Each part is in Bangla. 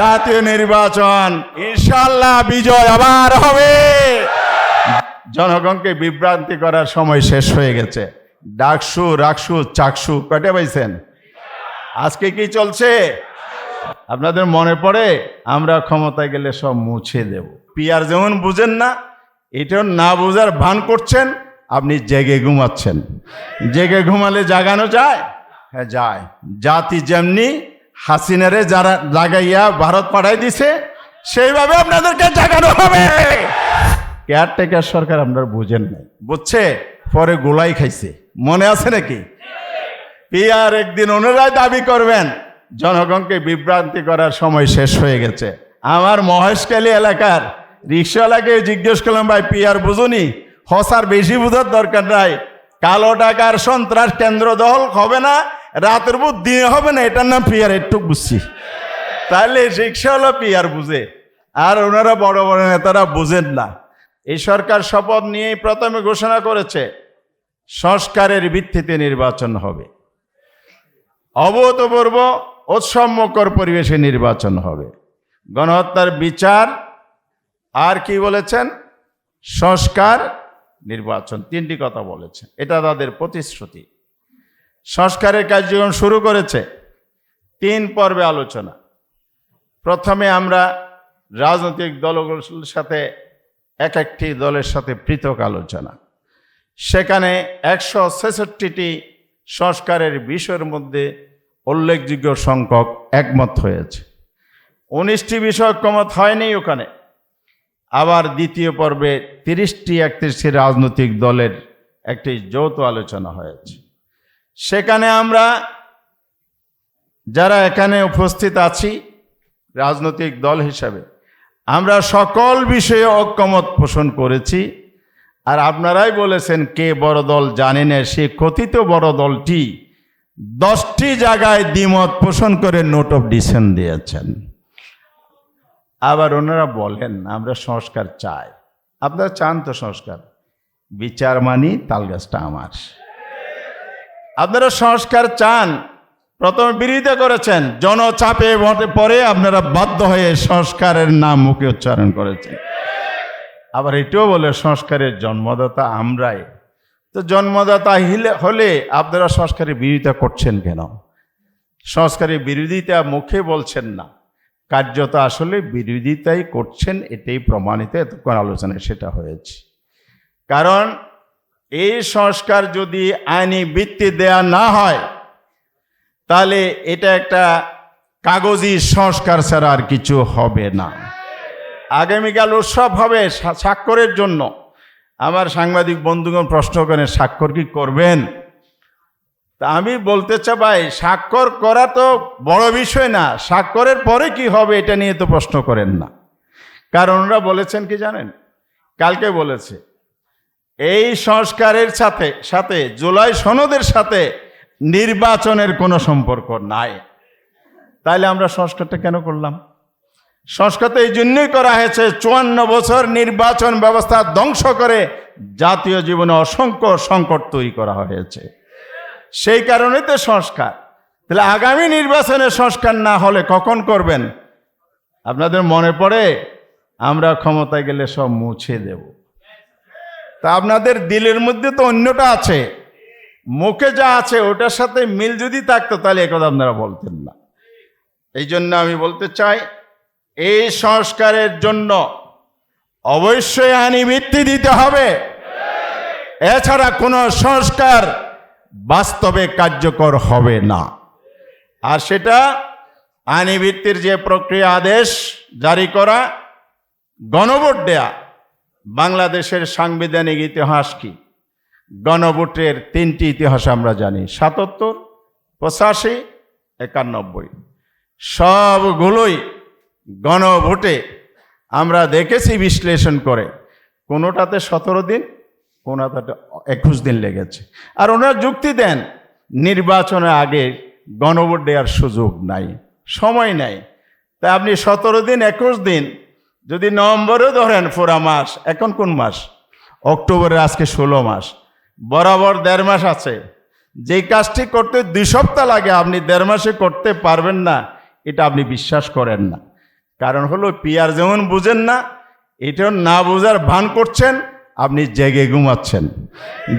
জাতীয় নির্বাচন ইনশাল্লাহ বিজয় আবার হবে। জনগণকে বিভ্রান্তি করার সময় শেষ হয়ে গেছে। ডাকসু, রাকসু, চাকসু কটে পাইছেন? আজকে কি চলছে? আপনাদের মনে পড়ে, আমরা ক্ষমতায় গেলে সব মুছে দেব। পিয়ার যেমন বুঝেন না এটা না বোঝার ভান করছেন, আপনি জেগে ঘুমাচ্ছেন। জেগে ঘুমালে জাগানো যায়? হ্যাঁ যায়। জাতি যেমনি হাসিনারে যারা লাগাইয়া ভারত পাঠাই দিছে, সেইভাবে আপনাদেরকে জাগানো হবে। কেয়ারটেকার সরকার আপনারা বুঝেন নাই। বুঝছে? পরে গোলাই খাইছে। মনে আছে নাকি? পিয়ার একদিন ওনারাই দাবি করবেন, জনগণকে বিভ্রান্তি করার সময় শেষ হয়ে গেছে। আমার মহেশকালী এলাকার রিক্সাওয়ালাকে জিজ্ঞেস করলাম, ভাই, পিয়ার বুঝুনি? হসার বেশি বুঝার দরকার নাই। কালো টাকার সন্ত্রাস কেন্দ্র দখল হবে না রাতের বুধ দিনে হবে না, এটার নাম পিয়ার, একটু বুঝছি। তাহলে রিক্সাওয়ালা পিয়ার বুঝে। আর ওনারা বড় বড় নেতারা বুঝেন না। এই সরকার শপথ নিয়ে প্রথমে ঘোষণা করেছে, সংস্কারের ভিত্তিতে নির্বাচন হবে। অভূতপূর্ব উৎসবমুখর পরিবেশে নির্বাচন হবে। গণহত্যার বিচার, আর কি বলেছেন? সংস্কার, নির্বাচন। তিনটি কথা বলেছেন। এটা তাদের প্রতিশ্রুতি। সংস্কারের কার্যক্রম শুরু করেছে তিন পর্বে আলোচনা। প্রথমে আমরা রাজনৈতিক দলগুলোর সাথে এক একটি দলের সাথে পৃথক আলোচনা। সেখানে একশো ছেষট্টিটি সংস্কারের বিষয়ের মধ্যে উল্লেখযোগ্য সংখ্যক একমত হয়েছে। উনিশটি বিষয় ঐক্যমত হয়নি ওখানে। আবার দ্বিতীয় পর্বে তিরিশটি একত্রিশটি রাজনৈতিক দলের একটি যৌথ আলোচনা হয়েছে। সেখানে আমরা যারা এখানে উপস্থিত আছি, রাজনৈতিক দল হিসাবে, আমরা সকল বিষয়ে ঐক্যমত পোষণ করেছি। আর আপনারাই বলেছেন, কে বড় দল জানে না, সে কথিত বড় দলটি দশটি জায়গায় দ্বিমত পোষণ করে নোট অফ ডিসেন দিয়েছেন। আবার ওনারা বলেন, আমরা সংস্কার চাই। আপনারা চান তো সংস্কার। বিচার মানি, তালগাছটা আমার। আপনারা সংস্কার চান। প্রথমে বিরোধিতা করেছেন, জনচাপে পরে আপনারা বাধ্য হয়ে সংস্কারের নাম মুখে উচ্চারণ করেছেন। আবার এটাও বলে সংস্কারের জন্মদাতা আমরাই। তো জন্মদাতা হিলে হলে আপনারা সংস্কারের বিরোধিতা করছেন কেন? সংস্কারের বিরোধিতা মুখে বলছেন না। কার্যত আসলে বিরোধিতাই করছেন, এটাই প্রমাণিত, এতক্ষণ আলোচনায় সেটা হয়েছে। কারণ এই সংস্কার যদি আইনি বৃত্তি দেয়া না হয়, তাহলে এটা একটা কাগজি সংস্কার ছাড়া আর কিছু হবে না। আগামীকাল উৎসব হবে স্বাক্ষরের জন্য। আমার সাংবাদিক বন্ধুগণ প্রশ্ন করেন, স্বাক্ষর কি করবেন? তা আমি বলতে চাই ভাই স্বাক্ষর করা তো বড় বিষয় না, স্বাক্ষরের পরে কি হবে এটা নিয়ে তো প্রশ্ন করেন না। কারণ ওরা বলেছেন কি জানেন? কালকে বলেছে এই সংস্কারের সাথে সাথে, জুলাই সনদের সাথে নির্বাচনের কোনো সম্পর্ক নাই। তাইলে আমরা সংস্কারটা কেন করলাম? সংস্কার তো এই জন্যই করা হয়েছে, চুয়ান্ন বছর নির্বাচন ব্যবস্থা ধ্বংস করে জাতীয় জীবনে অসংখ্য সংকট তৈরি করা হয়েছে। সেই কারণেই তো সংস্কার। তাহলে আগামী নির্বাচনে সংস্কার না হলে কখন করবেন? আপনাদের মনে পড়ে? আমরা ক্ষমতায় গেলে সব মুছে দেব। তা আপনাদের দিলের মধ্যে তো অন্যটা আছে। মুখে যা আছে, ওটার সাথে মিল যদি থাকতো, তাহলে একথা আপনারা বলতেন না। এই জন্য আমি বলতে চাই, এই সংস্কারের জন্য অবশ্যই আইনি ভিত্তি দিতে হবে। এছাড়া কোনো সংস্কার বাস্তবে কার্যকর হবে না। আর সেটা আইনি ভিত্তির যে প্রক্রিয়া আদেশ জারি করা, গণভোট দেয়া বাংলাদেশের সাংবিধানিক ইতিহাস কি? গণভোটের তিনটি ইতিহাস আমরা জানি। সাতাত্তর, পঁচাশি, একানব্বই। সবগুলোই গণভোটে আমরা দেখেছি বিশ্লেষণ করে। কোনোটাতে সতেরো দিন, কোনোটাতে একুশ দিন লেগেছে। আর ওনারা যুক্তি দেন, নির্বাচনের আগে গণভোট দেওয়ার সুযোগ নাই, সময় নাই। তা আপনি সতেরো দিন, একুশ দিন যদি নভেম্বরেও ধরেন পুরা মাস, এখন কোন মাস? অক্টোবরের আজকে ষোলো মাস, বরাবর দেড় মাস আছে। যে কাজটি করতে দুই সপ্তাহ লাগে, আপনি দেড় মাসে করতে পারবেন না, এটা আপনি বিশ্বাস করেন না। কারণ হলো, পিয়ার যেমন বুঝেন না, এটাও না বোঝার ভান করছেন, আপনি জেগে ঘুমাচ্ছেন।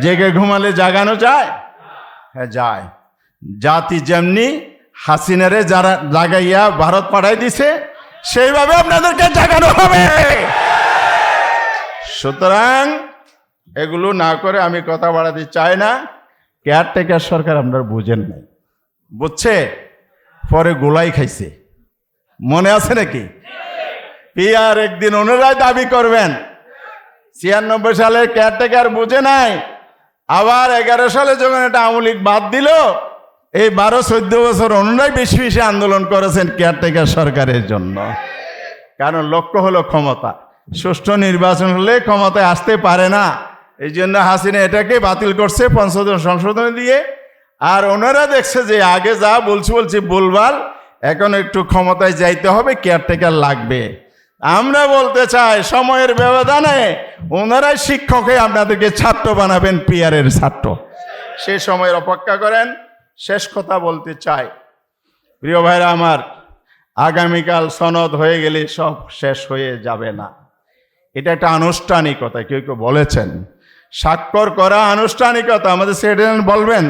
জেগে ঘুমালে জাগানো যায়? হ্যাঁ যায়। জাতি যেমনি হাসিনারে যারা লাগাইয়া ভারত পাঠাই দিছে সেইভাবে আপনাদেরকে জাগানো হবে। সুতরাং এগুলো না করে আমি কথা বাড়াতে চাই না। কেয়ারটেকার সরকার আপনারা বুঝেন নাই। বুঝছে? পরে গোলাই খাইছে। মনে আছে নাকি? পিয়ার একদিন ওনারাই দাবি করবেন। ছিয়ানব্বই সালে কেয়ারটেকার বুঝে নাই। আবার এগারো সালে যখন এটা আওয়ামী লীগ বাদ দিল এই বারো চোদ্দ বছর ওনারাই বেশি বেশি আন্দোলন করেছেন কেয়ারটেকার সরকারের জন্য। কারণ লক্ষ্য হলো ক্ষমতা। সুষ্ঠু নির্বাচন হলে ক্ষমতায় আসতে পারে না। এই জন্য হাসিনা এটাকে বাতিল করছে পঞ্চদশ সংশোধন দিয়ে। আর ওনারা দেখছে যে আগে যা বলছি বলছি বলবার, এখন একটু ক্ষমতায় যাইতে হবে কেয়ারটেকার লাগবে। আমরা বলতে চাই, সময়ের ব্যবধানে ওনারাই শিক্ষক আপনাদেরকে ছাত্র বানাবেন, পিয়ারের ছাত্র। সে সময়ের অপেক্ষা করেন। শেষ কথা বলতে চাই। প্রিয় ভাইরা আমার, আগামীকাল সনদ হয়ে গেলে সব শেষ হয়ে যাবে না। এটা একটা আনুষ্ঠানিকতা, কেউ কেউ বলেছেন। স্বাক্ষর করা আনুষ্ঠানিকতা, আমাদের সেক্রেটারি বলবেন,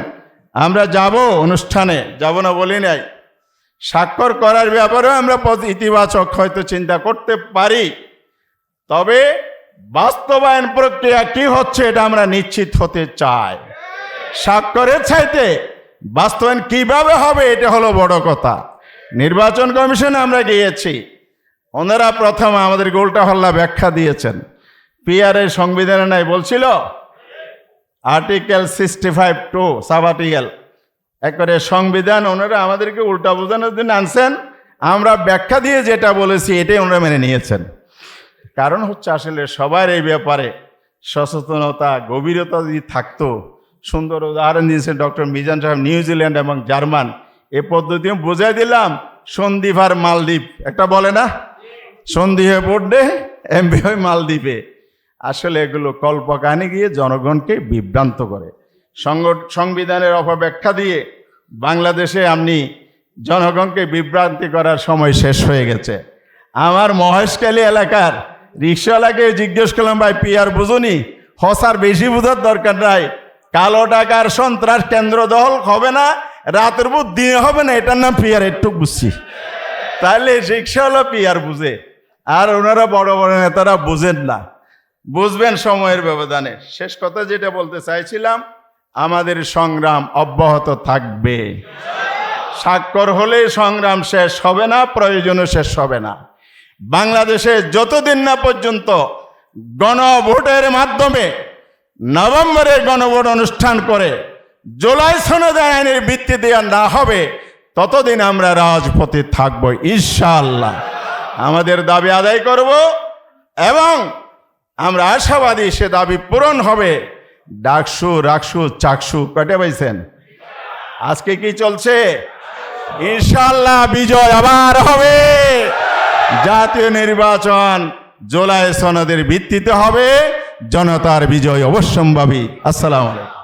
আমরা যাব অনুষ্ঠানে, যাব না বলি নাই। স্বাক্ষর করার ব্যাপারেও আমরা ইতিবাচক হয়তো চিন্তা করতে পারি। তবে বাস্তবায়ন প্রক্রিয়া কি হচ্ছে, এটা আমরা নিশ্চিত হতে চাই। স্বাক্ষরের চাইতে বাস্তবায়ন কীভাবে হবে, এটা হলো বড় কথা। নির্বাচন কমিশনে আমরা গিয়েছি। ওনারা প্রথম আমাদের গোলটা হল্লা ব্যাখ্যা দিয়েছেন। পিআরের সংবিধানে নাই বলছিল? Article sixty five two sub article একবারে সংবিধান, ওনারা আমাদেরকে উল্টা বোঝানোর জন্য আনছেন। আমরা ব্যাখ্যা দিয়ে যেটা বলেছি, এটাই ওনারা মেনে নিয়েছেন। কারণ হচ্ছে আসলে সবার এই ব্যাপারে সচেতনতা, গভীরতা যদি থাকতো সুন্দর উদাহরণ দিয়েছেন ডক্টর মিজান সাহেব নিউজিল্যান্ড এবং জার্মান। এ পদ্ধতি বোঝাই দিলাম সন্দীপ আর মালদ্বীপ। একটা বলে না? হয়ে পড়লে, এমবি হয়ে মালদ্বীপে। আসলে এগুলো কল্পকাহিনী গিয়ে জনগণকে বিভ্রান্ত করে। সংবিধানের অপব্যাখ্যা দিয়ে বাংলাদেশে আপনি জনগণকে বিভ্রান্তি করার সময় শেষ হয়ে গেছে। আমার মহেশকালী এলাকার রিক্সাওয়ালাকে জিজ্ঞেস করলাম, ভাই, পিয়ার বুঝুনি? হসার বেশি বোঝার দরকার নাই। কালো টাকার সন্ত্রাস কেন্দ্র দখল হবে না, রাতের বুধ দিনে হবে না, এটার নাম পিয়ার, একটু বুঝছি। তাহলে রিক্সাওয়ালা পিয়ার বুঝে, আর ওনারা বড় বড় নেতারা বুঝেন না। বুঝবেন সময়ের ব্যবধানে। শেষ কথা যেটা বলতে চাইছিলাম, আমাদের সংগ্রাম অব্যাহত থাকবে। স্বাক্ষর হলে সংগ্রাম শেষ হবে না, প্রয়োজনও শেষ হবে না। বাংলাদেশে যতদিন না পর্যন্ত গণভোটের মাধ্যমে নভেম্বরে গণভোট অনুষ্ঠান করে, জুলাই সনদ আইনের ভিত্তি দেওয়া না হবে, ততদিন আমরা রাজপথে থাকব ইনশাআল্লাহ। আমাদের দাবি আদায় করব এবং আমরা আশাবাদী সে দাবি পূরণ হবে। ডাকসু, রাকসু, চাকসু কটে পাইছেন? আজকে কি চলছে? ইনশাল্লাহ বিজয় আবার হবে। জাতীয় নির্বাচন জুলাই সনদের ভিত্তিতে হবে। জনতার বিজয় অবশ্যম্ভাবী। আসসালামু আলাইকুম।